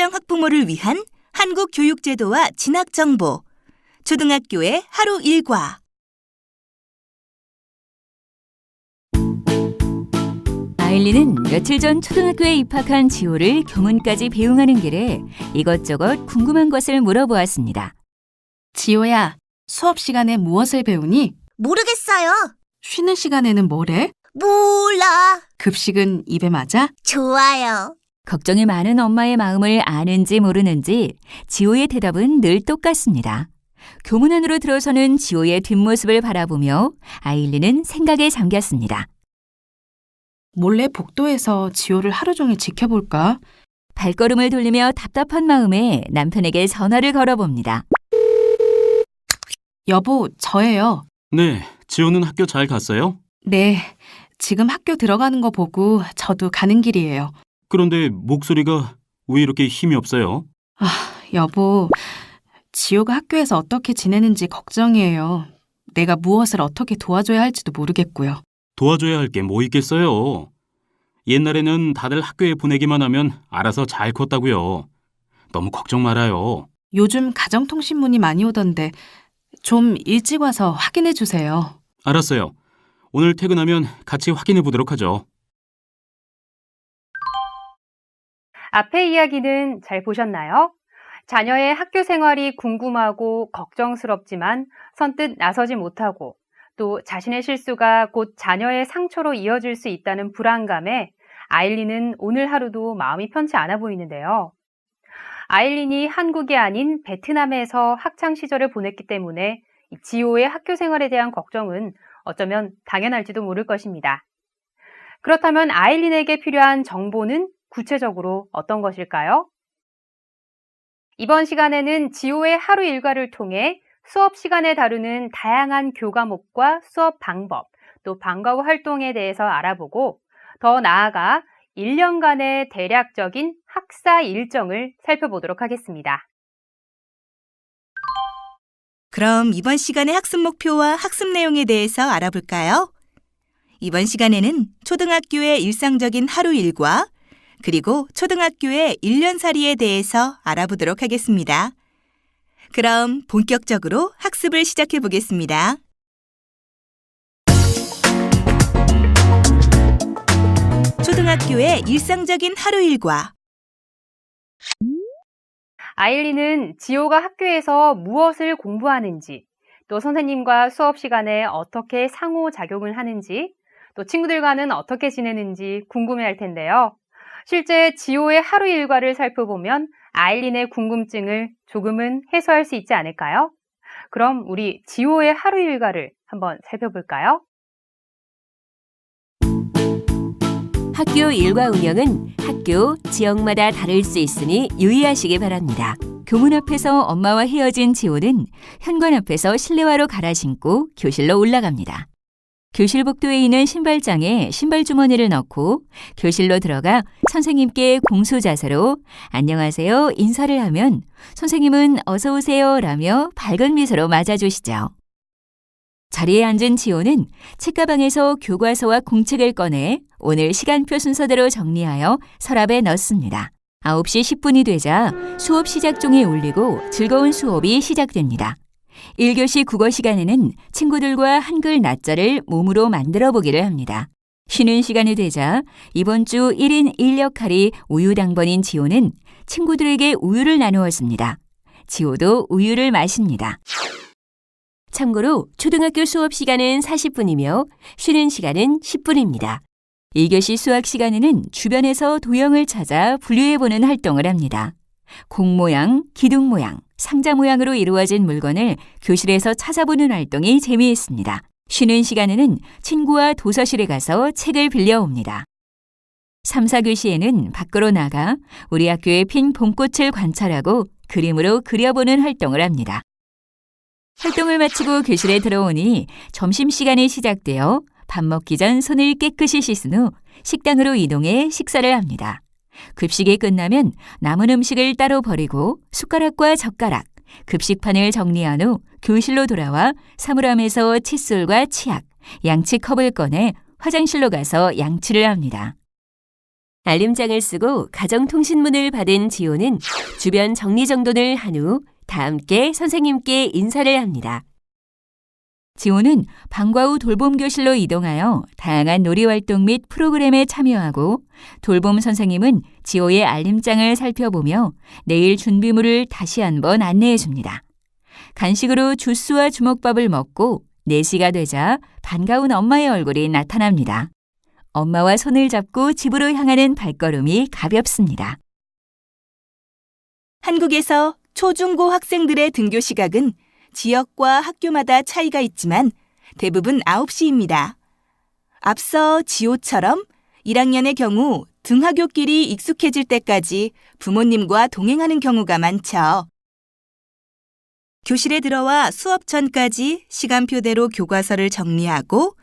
친정 학부모를 위한 한국 교육제도와 진학 정보. 초등학교의 하루 일과. 아일리는 며칠 전 초등학교에 입학한 지호를 교문까지 배웅하는 길에 이것저것 궁금한 것을 물어보았습니다. 지호야, 수업 시간에 무엇을 배우니? 모르겠어요. 쉬는 시간에는 뭐래? 몰라. 급식은 입에 맞아? 좋아요. 걱정이 많은 엄마의 마음을 아는지 모르는지 지호의 대답은 늘 똑같습니다. 교문 안으로 들어서는 지호의 뒷모습을 바라보며 아일리는 생각에 잠겼습니다. 몰래 복도에서 지호를 하루 종일 지켜볼까? 발걸음을 돌리며 답답한 마음에 남편에게 전화를 걸어봅니다. 여보, 저예요. 네, 지호는 학교 잘 갔어요? 네, 지금 학교 들어가는 거 보고 저도 가는 길이에요. 그런데 목소리가 왜 이렇게 힘이 없어요? 아, 여보, 지호가 학교에서 어떻게 지내는지 걱정이에요. 내가 무엇을 어떻게 도와줘야 할지도 모르겠고요. 도와줘야 할 게 뭐 있겠어요? 옛날에는 다들 학교에 보내기만 하면 알아서 잘 컸다고요. 너무 걱정 말아요. 요즘 가정통신문이 많이 오던데 좀 일찍 와서 확인해 주세요. 알았어요. 오늘 퇴근하면 같이 확인해 보도록 하죠. 앞의 이야기는 잘 보셨나요? 자녀의 학교 생활이 궁금하고 걱정스럽지만 선뜻 나서지 못하고 또 자신의 실수가 곧 자녀의 상처로 이어질 수 있다는 불안감에 아일린은 오늘 하루도 마음이 편치 않아 보이는데요. 아일린이 한국이 아닌 베트남에서 학창 시절을 보냈기 때문에 지호의 학교 생활에 대한 걱정은 어쩌면 당연할지도 모를 것입니다. 그렇다면 아일린에게 필요한 정보는 구체적으로 어떤 것일까요? 이번 시간에는 지호의 하루 일과를 통해 수업 시간에 다루는 다양한 교과목과 수업 방법, 또 방과 후 활동에 대해서 알아보고 더 나아가 1년간의 대략적인 학사 일정을 살펴보도록 하겠습니다. 그럼 이번 시간의 학습 목표와 학습 내용에 대해서 알아볼까요? 이번 시간에는 초등학교의 일상적인 하루 일과 그리고 초등학교의 1년살이에 대해서 알아보도록 하겠습니다. 그럼 본격적으로 학습을 시작해 보겠습니다. 초등학교의 일상적인 하루 일과 아일리는 지호가 학교에서 무엇을 공부하는지, 또 선생님과 수업 시간에 어떻게 상호작용을 하는지, 또 친구들과는 어떻게 지내는지 궁금해 할 텐데요. 실제 지호의 하루 일과를 살펴보면 아일린의 궁금증을 조금은 해소할 수 있지 않을까요? 그럼 우리 지호의 하루 일과를 한번 살펴볼까요? 학교 일과 운영은 학교, 지역마다 다를 수 있으니 유의하시기 바랍니다. 교문 앞에서 엄마와 헤어진 지호는 현관 앞에서 실내화로 갈아 신고 교실로 올라갑니다. 교실 복도에 있는 신발장에 신발 주머니를 넣고 교실로 들어가 선생님께 공수 자세로 안녕하세요 인사를 하면 선생님은 어서 오세요 라며 밝은 미소로 맞아주시죠. 자리에 앉은 지호는 책가방에서 교과서와 공책을 꺼내 오늘 시간표 순서대로 정리하여 서랍에 넣습니다. 9시 10분이 되자 수업 시작 종이 울리고 즐거운 수업이 시작됩니다. 1교시 국어 시간에는 친구들과 한글 낯절을 몸으로 만들어 보기를 합니다. 쉬는 시간이 되자 이번 주 1인 1역할이 우유 당번인 지호는 친구들에게 우유를 나누었습니다. 지호도 우유를 마십니다. 참고로 초등학교 수업 시간은 40분이며 쉬는 시간은 10분입니다. 2교시 수학 시간에는 주변에서 도형을 찾아 분류해보는 활동을 합니다. 공 모양, 기둥 모양, 상자 모양으로 이루어진 물건을 교실에서 찾아보는 활동이 재미있습니다. 쉬는 시간에는 친구와 도서실에 가서 책을 빌려옵니다. 3, 4교시에는 밖으로 나가 우리 학교의 핀 봄꽃을 관찰하고 그림으로 그려보는 활동을 합니다. 활동을 마치고 교실에 들어오니 점심시간이 시작되어 밥 먹기 전 손을 깨끗이 씻은 후 식당으로 이동해 식사를 합니다. 급식이 끝나면 남은 음식을 따로 버리고 숟가락과 젓가락, 급식판을 정리한 후 교실로 돌아와 사물함에서 칫솔과 치약, 양치 컵을 꺼내 화장실로 가서 양치를 합니다. 알림장을 쓰고 가정통신문을 받은 지호는 주변 정리정돈을 한 후 다 함께 선생님께 인사를 합니다. 지호는 방과 후 돌봄교실로 이동하여 다양한 놀이활동 및 프로그램에 참여하고 돌봄 선생님은 지호의 알림장을 살펴보며 내일 준비물을 다시 한번 안내해 줍니다. 간식으로 주스와 주먹밥을 먹고 4시가 되자 반가운 엄마의 얼굴이 나타납니다. 엄마와 손을 잡고 집으로 향하는 발걸음이 가볍습니다. 한국에서 초중고 학생들의 등교 시각은 지역과 학교마다 차이가 있지만 대부분 9시입니다. 앞서 지호처럼 1학년의 경우 등하교길이 익숙해질 때까지 부모님과 동행하는 경우가 많죠. 교실에 들어와 수업 전까지 시간표대로 교과서를 정리하고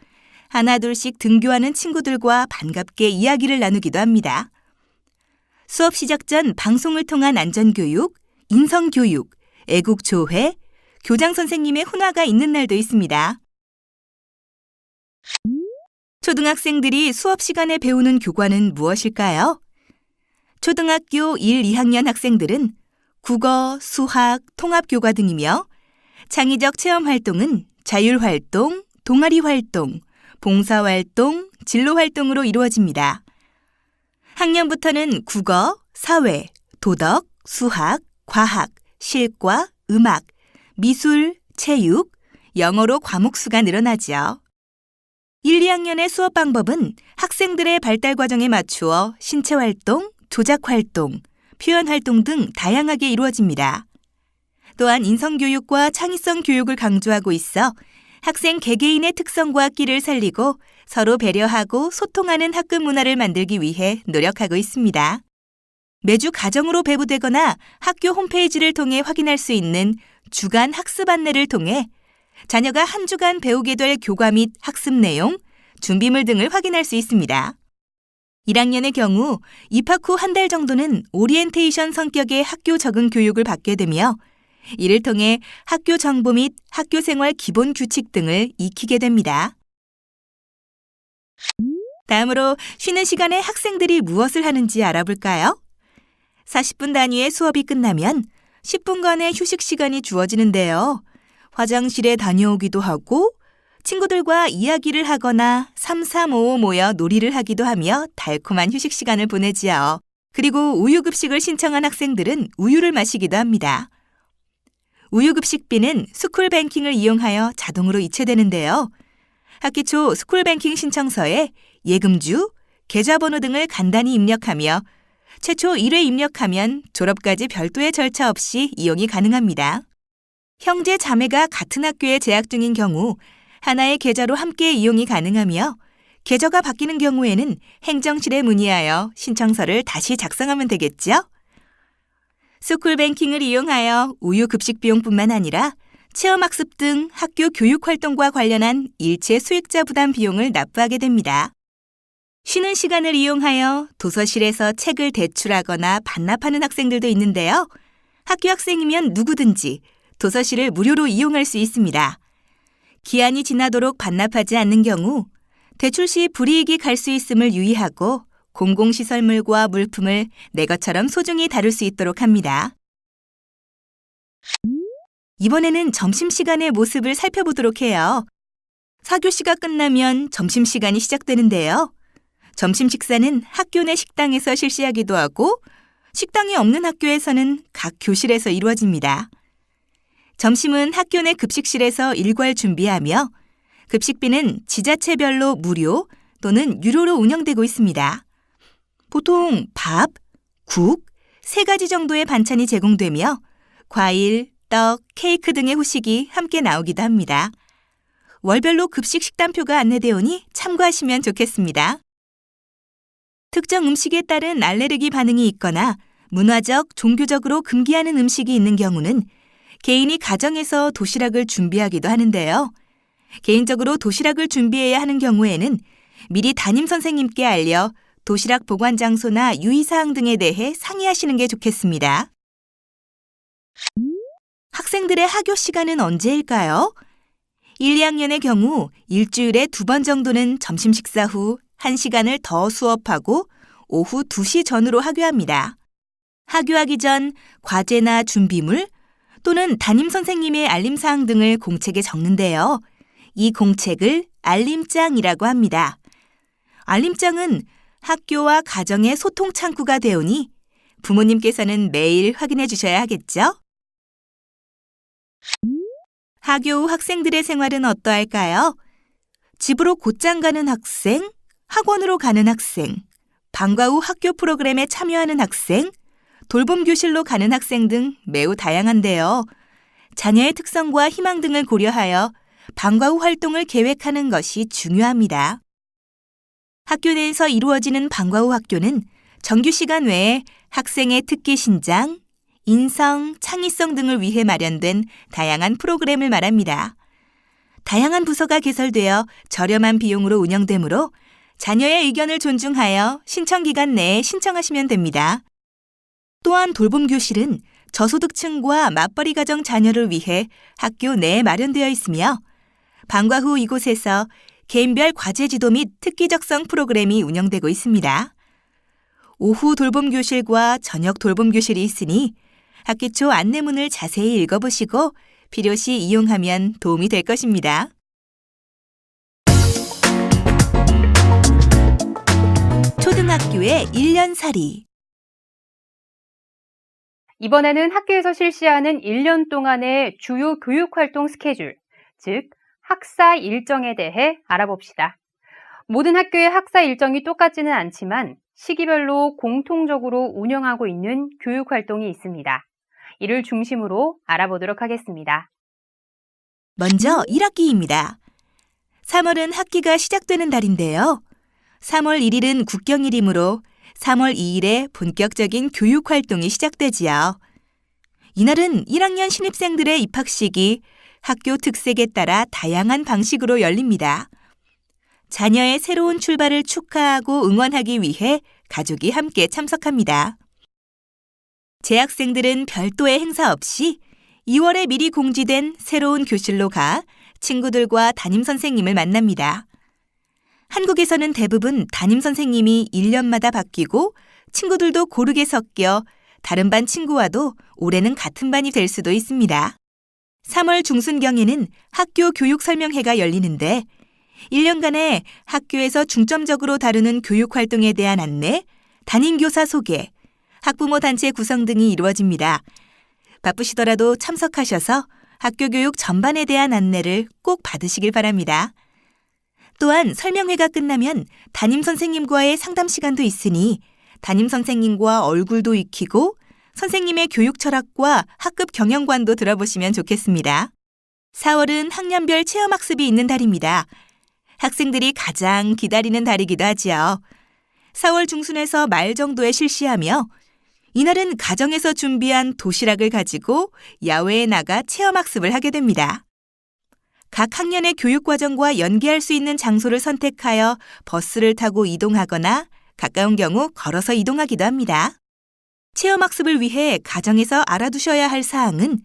하나둘씩 등교하는 친구들과 반갑게 이야기를 나누기도 합니다. 수업 시작 전 방송을 통한 안전교육, 인성교육, 애국조회, 교장 선생님의 훈화가 있는 날도 있습니다. 초등학생들이 수업 시간에 배우는 교과는 무엇일까요? 초등학교 1, 2학년 학생들은 국어, 수학, 통합교과 등이며 창의적 체험 활동은 자율활동, 동아리 활동, 봉사활동, 진로활동으로 이루어집니다. 학년부터는 국어, 사회, 도덕, 수학, 과학, 실과, 음악, 미술, 체육, 영어로 과목 수가 늘어나지요. 1, 2학년의 수업 방법은 학생들의 발달 과정에 맞추어 신체 활동, 조작 활동, 표현 활동 등 다양하게 이루어집니다. 또한 인성교육과 창의성 교육을 강조하고 있어 학생 개개인의 특성과 끼를 살리고 서로 배려하고 소통하는 학급 문화를 만들기 위해 노력하고 있습니다. 매주 가정으로 배부되거나 학교 홈페이지를 통해 확인할 수 있는 주간 학습 안내를 통해 자녀가 한 주간 배우게 될 교과 및 학습 내용, 준비물 등을 확인할 수 있습니다. 1학년의 경우 입학 후 한 달 정도는 오리엔테이션 성격의 학교 적응 교육을 받게 되며 이를 통해 학교 정보 및 학교 생활 기본 규칙 등을 익히게 됩니다. 다음으로 쉬는 시간에 학생들이 무엇을 하는지 알아볼까요? 40분 단위의 수업이 끝나면 10분간의 휴식 시간이 주어지는데요. 화장실에 다녀오기도 하고 친구들과 이야기를 하거나 3355 모여 놀이를 하기도 하며 달콤한 휴식 시간을 보내지요. 그리고 우유급식을 신청한 학생들은 우유를 마시기도 합니다. 우유급식비는 스쿨뱅킹을 이용하여 자동으로 이체되는데요. 학기 초 스쿨뱅킹 신청서에 예금주, 계좌번호 등을 간단히 입력하며 최초 1회 입력하면 졸업까지 별도의 절차 없이 이용이 가능합니다. 형제 자매가 같은 학교에 재학 중인 경우 하나의 계좌로 함께 이용이 가능하며 계좌가 바뀌는 경우에는 행정실에 문의하여 신청서를 다시 작성하면 되겠죠? 스쿨뱅킹을 이용하여 우유 급식 비용뿐만 아니라 체험학습 등 학교 교육 활동과 관련한 일체 수익자 부담 비용을 납부하게 됩니다. 쉬는 시간을 이용하여 도서실에서 책을 대출하거나 반납하는 학생들도 있는데요. 학교 학생이면 누구든지 도서실을 무료로 이용할 수 있습니다. 기한이 지나도록 반납하지 않는 경우 대출 시 불이익이 갈 수 있음을 유의하고 공공시설물과 물품을 내 것처럼 소중히 다룰 수 있도록 합니다. 이번에는 점심시간의 모습을 살펴보도록 해요. 사교시가 끝나면 점심시간이 시작되는데요. 점심 식사는 학교 내 식당에서 실시하기도 하고 식당이 없는 학교에서는 각 교실에서 이루어집니다. 점심은 학교 내 급식실에서 일괄 준비하며 급식비는 지자체별로 무료 또는 유료로 운영되고 있습니다. 보통 밥, 국, 세 가지 정도의 반찬이 제공되며 과일, 떡, 케이크 등의 후식이 함께 나오기도 합니다. 월별로 급식 식단표가 안내되오니 참고하시면 좋겠습니다. 특정 음식에 따른 알레르기 반응이 있거나 문화적, 종교적으로 금기하는 음식이 있는 경우는 개인이 가정에서 도시락을 준비하기도 하는데요. 개인적으로 도시락을 준비해야 하는 경우에는 미리 담임 선생님께 알려 도시락 보관 장소나 유의사항 등에 대해 상의하시는 게 좋겠습니다. 학생들의 하교 시간은 언제일까요? 1, 2학년의 경우 일주일에 두 번 정도는 점심 식사 후 1시간을 더 수업하고 오후 2시 전후로 하교합니다. 하교하기 전 과제나 준비물 또는 담임 선생님의 알림사항 등을 공책에 적는데요. 이 공책을 알림장이라고 합니다. 알림장은 학교와 가정의 소통 창구가 되오니 부모님께서는 매일 확인해 주셔야 하겠죠? 하교 후 학생들의 생활은 어떠할까요? 집으로 곧장 가는 학생, 학원으로 가는 학생, 방과 후 학교 프로그램에 참여하는 학생, 돌봄 교실로 가는 학생 등 매우 다양한데요. 자녀의 특성과 희망 등을 고려하여 방과 후 활동을 계획하는 것이 중요합니다. 학교 내에서 이루어지는 방과 후 학교는 정규 시간 외에 학생의 특기 신장, 인성, 창의성 등을 위해 마련된 다양한 프로그램을 말합니다. 다양한 부서가 개설되어 저렴한 비용으로 운영되므로 자녀의 의견을 존중하여 신청 기간 내에 신청하시면 됩니다. 또한 돌봄 교실은 저소득층과 맞벌이 가정 자녀를 위해 학교 내에 마련되어 있으며 방과 후 이곳에서 개인별 과제 지도 및 특기 적성 프로그램이 운영되고 있습니다. 오후 돌봄 교실과 저녁 돌봄 교실이 있으니 학기 초 안내문을 자세히 읽어보시고 필요시 이용하면 도움이 될 것입니다. 초등학교의 1년살이 이번에는 학교에서 실시하는 1년 동안의 주요 교육활동 스케줄, 즉, 학사 일정에 대해 알아봅시다. 모든 학교의 학사 일정이 똑같지는 않지만 시기별로 공통적으로 운영하고 있는 교육활동이 있습니다. 이를 중심으로 알아보도록 하겠습니다. 먼저 1학기입니다. 3월은 학기가 시작되는 달인데요. 3월 1일은 국경일이므로 3월 2일에 본격적인 교육 활동이 시작되지요. 이날은 1학년 신입생들의 입학식이 학교 특색에 따라 다양한 방식으로 열립니다. 자녀의 새로운 출발을 축하하고 응원하기 위해 가족이 함께 참석합니다. 재학생들은 별도의 행사 없이 2월에 미리 공지된 새로운 교실로 가 친구들과 담임 선생님을 만납니다. 한국에서는 대부분 담임 선생님이 1년마다 바뀌고 친구들도 고르게 섞여 다른 반 친구와도 올해는 같은 반이 될 수도 있습니다. 3월 중순경에는 학교 교육 설명회가 열리는데 1년간의 학교에서 중점적으로 다루는 교육 활동에 대한 안내, 담임 교사 소개, 학부모 단체 구성 등이 이루어집니다. 바쁘시더라도 참석하셔서 학교 교육 전반에 대한 안내를 꼭 받으시길 바랍니다. 또한 설명회가 끝나면 담임 선생님과의 상담 시간도 있으니 담임 선생님과 얼굴도 익히고 선생님의 교육 철학과 학급 경영관도 들어보시면 좋겠습니다. 4월은 학년별 체험 학습이 있는 달입니다. 학생들이 가장 기다리는 달이기도 하지요. 4월 중순에서 말 정도에 실시하며 이날은 가정에서 준비한 도시락을 가지고 야외에 나가 체험 학습을 하게 됩니다. 각 학년의 교육과정과 연계할 수 있는 장소를 선택하여 버스를 타고 이동하거나 가까운 경우 걸어서 이동하기도 합니다. 체험학습을 위해 가정에서 알아두셔야 할 사항은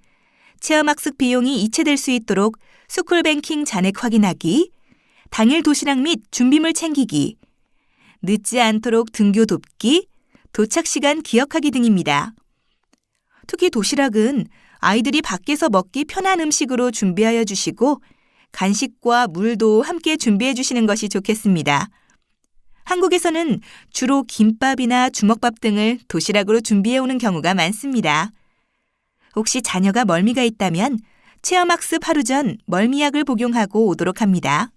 체험학습 비용이 이체될 수 있도록 스쿨뱅킹 잔액 확인하기, 당일 도시락 및 준비물 챙기기, 늦지 않도록 등교 돕기, 도착 시간 기억하기 등입니다. 특히 도시락은 아이들이 밖에서 먹기 편한 음식으로 준비하여 주시고 간식과 물도 함께 준비해 주시는 것이 좋겠습니다. 한국에서는 주로 김밥이나 주먹밥 등을 도시락으로 준비해 오는 경우가 많습니다. 혹시 자녀가 멀미가 있다면 체험학습 하루 전 멀미약을 복용하고 오도록 합니다.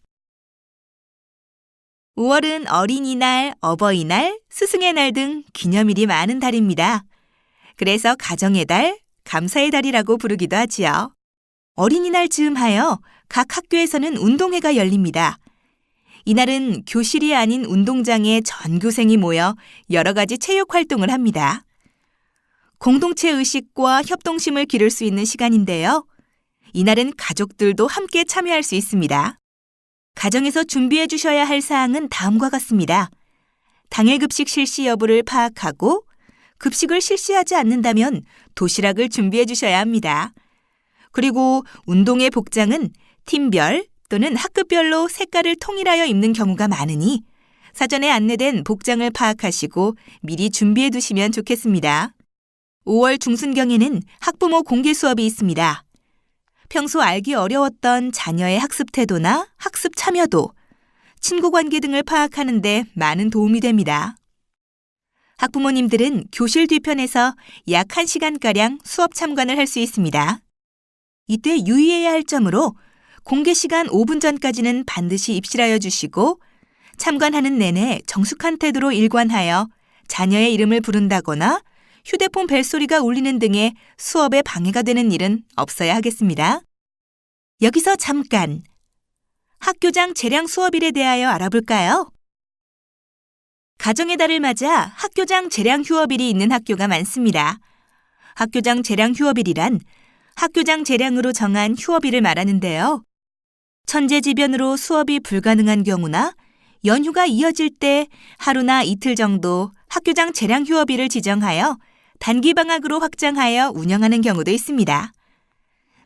5월은 어린이날, 어버이날, 스승의 날 등 기념일이 많은 달입니다. 그래서 가정의 달, 감사의 달이라고 부르기도 하지요. 어린이날 즈음 하여 각 학교에서는 운동회가 열립니다. 이날은 교실이 아닌 운동장에 전교생이 모여 여러 가지 체육 활동을 합니다. 공동체 의식과 협동심을 기를 수 있는 시간인데요. 이날은 가족들도 함께 참여할 수 있습니다. 가정에서 준비해 주셔야 할 사항은 다음과 같습니다. 당일 급식 실시 여부를 파악하고 급식을 실시하지 않는다면 도시락을 준비해 주셔야 합니다. 그리고 운동의 복장은 팀별 또는 학급별로 색깔을 통일하여 입는 경우가 많으니 사전에 안내된 복장을 파악하시고 미리 준비해 두시면 좋겠습니다. 5월 중순경에는 학부모 공개 수업이 있습니다. 평소 알기 어려웠던 자녀의 학습 태도나 학습 참여도, 친구 관계 등을 파악하는 데 많은 도움이 됩니다. 학부모님들은 교실 뒤편에서 약 1시간가량 수업 참관을 할 수 있습니다. 이때 유의해야 할 점으로 공개 시간 5분 전까지는 반드시 입실하여 주시고 참관하는 내내 정숙한 태도로 일관하여 자녀의 이름을 부른다거나 휴대폰 벨소리가 울리는 등의 수업에 방해가 되는 일은 없어야 하겠습니다. 여기서 잠깐 학교장 재량 수업일에 대하여 알아볼까요? 가정의 달을 맞아 학교장 재량 휴업일이 있는 학교가 많습니다. 학교장 재량 휴업일이란 학교장 재량으로 정한 휴업일을 말하는데요. 천재지변으로 수업이 불가능한 경우나 연휴가 이어질 때 하루나 이틀 정도 학교장 재량 휴업일을 지정하여 단기 방학으로 확장하여 운영하는 경우도 있습니다.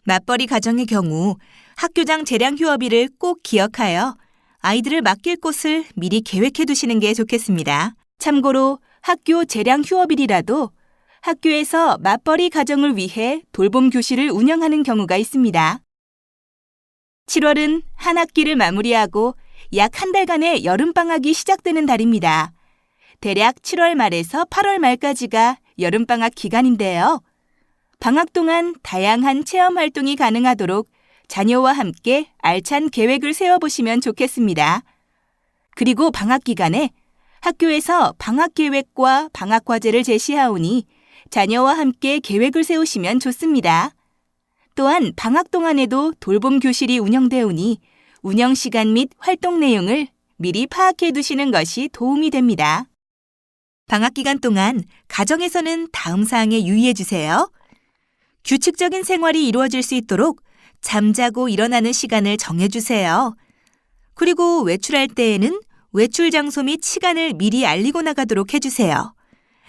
맞벌이 가정의 경우 학교장 재량 휴업일을 꼭 기억하여 아이들을 맡길 곳을 미리 계획해 두시는 게 좋겠습니다. 참고로 학교 재량 휴업일이라도 학교에서 맞벌이 가정을 위해 돌봄 교실을 운영하는 경우가 있습니다. 7월은 한 학기를 마무리하고 약 한 달간의 여름방학이 시작되는 달입니다. 대략 7월 말에서 8월 말까지가 여름방학 기간인데요. 방학 동안 다양한 체험 활동이 가능하도록 자녀와 함께 알찬 계획을 세워보시면 좋겠습니다. 그리고 방학 기간에 학교에서 방학 계획과 방학 과제를 제시하오니 자녀와 함께 계획을 세우시면 좋습니다. 또한 방학 동안에도 돌봄 교실이 운영되오니 운영 시간 및 활동 내용을 미리 파악해 두시는 것이 도움이 됩니다. 방학 기간 동안 가정에서는 다음 사항에 유의해 주세요. 규칙적인 생활이 이루어질 수 있도록 잠자고 일어나는 시간을 정해 주세요. 그리고 외출할 때에는 외출 장소 및 시간을 미리 알리고 나가도록 해 주세요.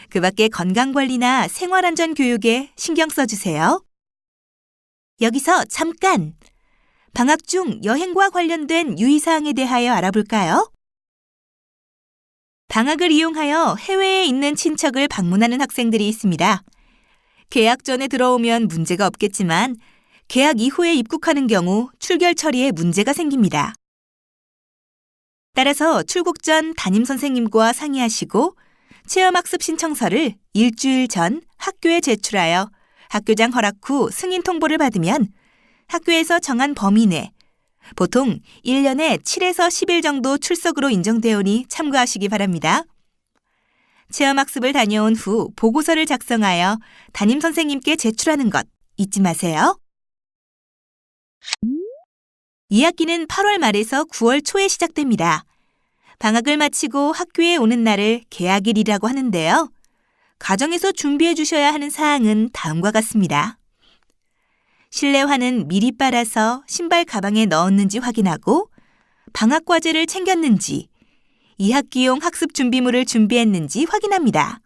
그 밖에 건강관리나 생활안전 교육에 신경 써주세요. 여기서 잠깐! 방학 중 여행과 관련된 유의사항에 대하여 알아볼까요? 방학을 이용하여 해외에 있는 친척을 방문하는 학생들이 있습니다. 계약 전에 들어오면 문제가 없겠지만 계약 이후에 입국하는 경우 출결 처리에 문제가 생깁니다. 따라서 출국 전 담임 선생님과 상의하시고 체험학습 신청서를 일주일 전 학교에 제출하여 학교장 허락 후 승인 통보를 받으면 학교에서 정한 범위 내 보통 1년에 7에서 10일 정도 출석으로 인정되오니 참고하시기 바랍니다. 체험학습을 다녀온 후 보고서를 작성하여 담임 선생님께 제출하는 것 잊지 마세요. 2학기는 8월 말에서 9월 초에 시작됩니다. 방학을 마치고 학교에 오는 날을 개학일이라고 하는데요. 가정에서 준비해 주셔야 하는 사항은 다음과 같습니다. 실내화는 미리 빨아서 신발 가방에 넣었는지 확인하고 방학 과제를 챙겼는지 2학기용 학습 준비물을 준비했는지 확인합니다.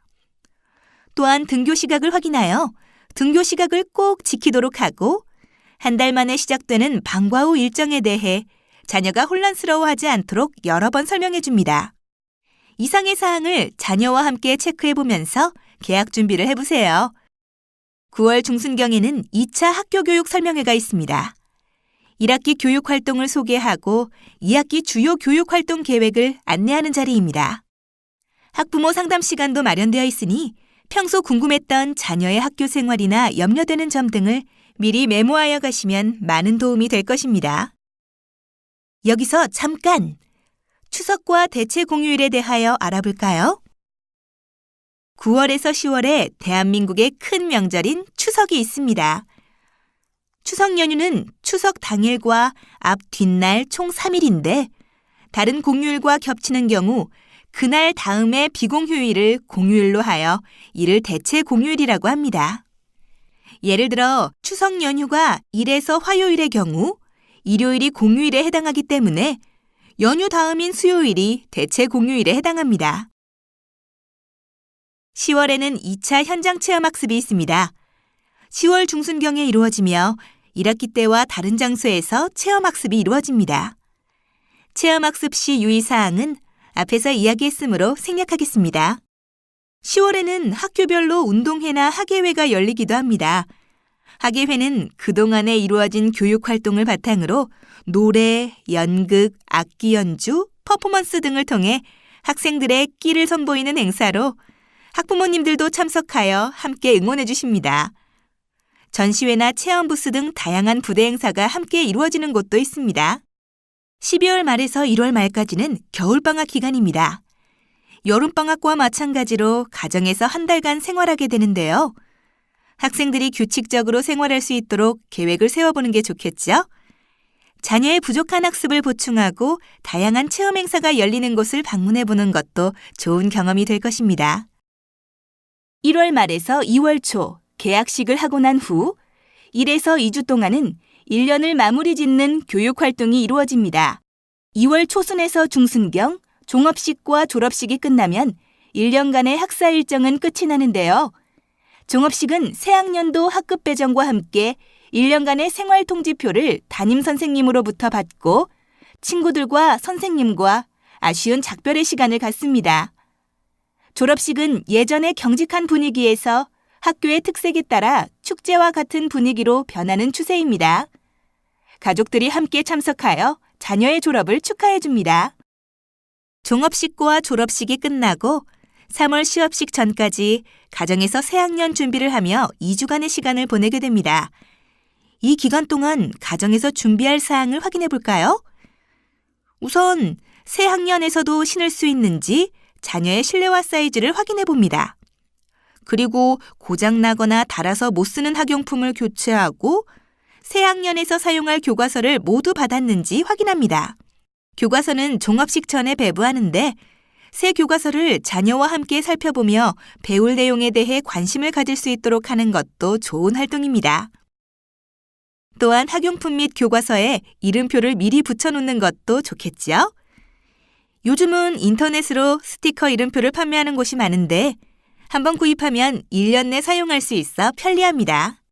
또한 등교 시각을 확인하여 등교 시각을 꼭 지키도록 하고 한 달 만에 시작되는 방과 후 일정에 대해 자녀가 혼란스러워하지 않도록 여러 번 설명해 줍니다. 이상의 사항을 자녀와 함께 체크해 보면서 계약 준비를 해보세요. 9월 중순경에는 2차 학교 교육 설명회가 있습니다. 1학기 교육 활동을 소개하고 2학기 주요 교육 활동 계획을 안내하는 자리입니다. 학부모 상담 시간도 마련되어 있으니 평소 궁금했던 자녀의 학교 생활이나 염려되는 점 등을 미리 메모하여 가시면 많은 도움이 될 것입니다. 여기서 잠깐! 추석과 대체 공휴일에 대하여 알아볼까요? 9월에서 10월에 대한민국의 큰 명절인 추석이 있습니다. 추석 연휴는 추석 당일과 앞 뒷날 총 3일인데 다른 공휴일과 겹치는 경우 그날 다음에 비공휴일을 공휴일로 하여 이를 대체 공휴일이라고 합니다. 예를 들어 추석 연휴가 일에서 화요일의 경우 일요일이 공휴일에 해당하기 때문에 연휴 다음인 수요일이 대체 공휴일에 해당합니다. 10월에는 2차 현장 체험 학습이 있습니다. 10월 중순경에 이루어지며 1학기 때와 다른 장소에서 체험 학습이 이루어집니다. 체험 학습 시 유의사항은 앞에서 이야기했으므로 생략하겠습니다. 10월에는 학교별로 운동회나 학예회가 열리기도 합니다. 학예회는 그동안에 이루어진 교육 활동을 바탕으로 노래, 연극, 악기 연주, 퍼포먼스 등을 통해 학생들의 끼를 선보이는 행사로 학부모님들도 참석하여 함께 응원해 주십니다. 전시회나 체험 부스 등 다양한 부대 행사가 함께 이루어지는 곳도 있습니다. 12월 말에서 1월 말까지는 겨울방학 기간입니다. 여름방학과 마찬가지로 가정에서 한 달간 생활하게 되는데요. 학생들이 규칙적으로 생활할 수 있도록 계획을 세워보는 게 좋겠죠? 자녀의 부족한 학습을 보충하고 다양한 체험 행사가 열리는 곳을 방문해 보는 것도 좋은 경험이 될 것입니다. 1월 말에서 2월 초 개학식을 하고 난 후 1에서 2주 동안은 1년을 마무리 짓는 교육 활동이 이루어집니다. 2월 초순에서 중순경 종업식과 졸업식이 끝나면 1년간의 학사 일정은 끝이 나는데요. 종업식은 새학년도 학급 배정과 함께 1년간의 생활 통지표를 담임 선생님으로부터 받고 친구들과 선생님과 아쉬운 작별의 시간을 갖습니다. 졸업식은 예전의 경직한 분위기에서 학교의 특색에 따라 축제와 같은 분위기로 변하는 추세입니다. 가족들이 함께 참석하여 자녀의 졸업을 축하해 줍니다. 종업식과 졸업식이 끝나고 3월 시업식 전까지 가정에서 새학년 준비를 하며 2주간의 시간을 보내게 됩니다. 이 기간 동안 가정에서 준비할 사항을 확인해 볼까요? 우선 새 학년에서도 신을 수 있는지 자녀의 실내화 사이즈를 확인해 봅니다. 그리고 고장나거나 닳아서 못 쓰는 학용품을 교체하고 새 학년에서 사용할 교과서를 모두 받았는지 확인합니다. 교과서는 종업식 전에 배부하는데 새 교과서를 자녀와 함께 살펴보며 배울 내용에 대해 관심을 가질 수 있도록 하는 것도 좋은 활동입니다. 또한 학용품 및 교과서에 이름표를 미리 붙여놓는 것도 좋겠지요? 요즘은 인터넷으로 스티커 이름표를 판매하는 곳이 많은데 한번 구입하면 1년 내 사용할 수 있어 편리합니다.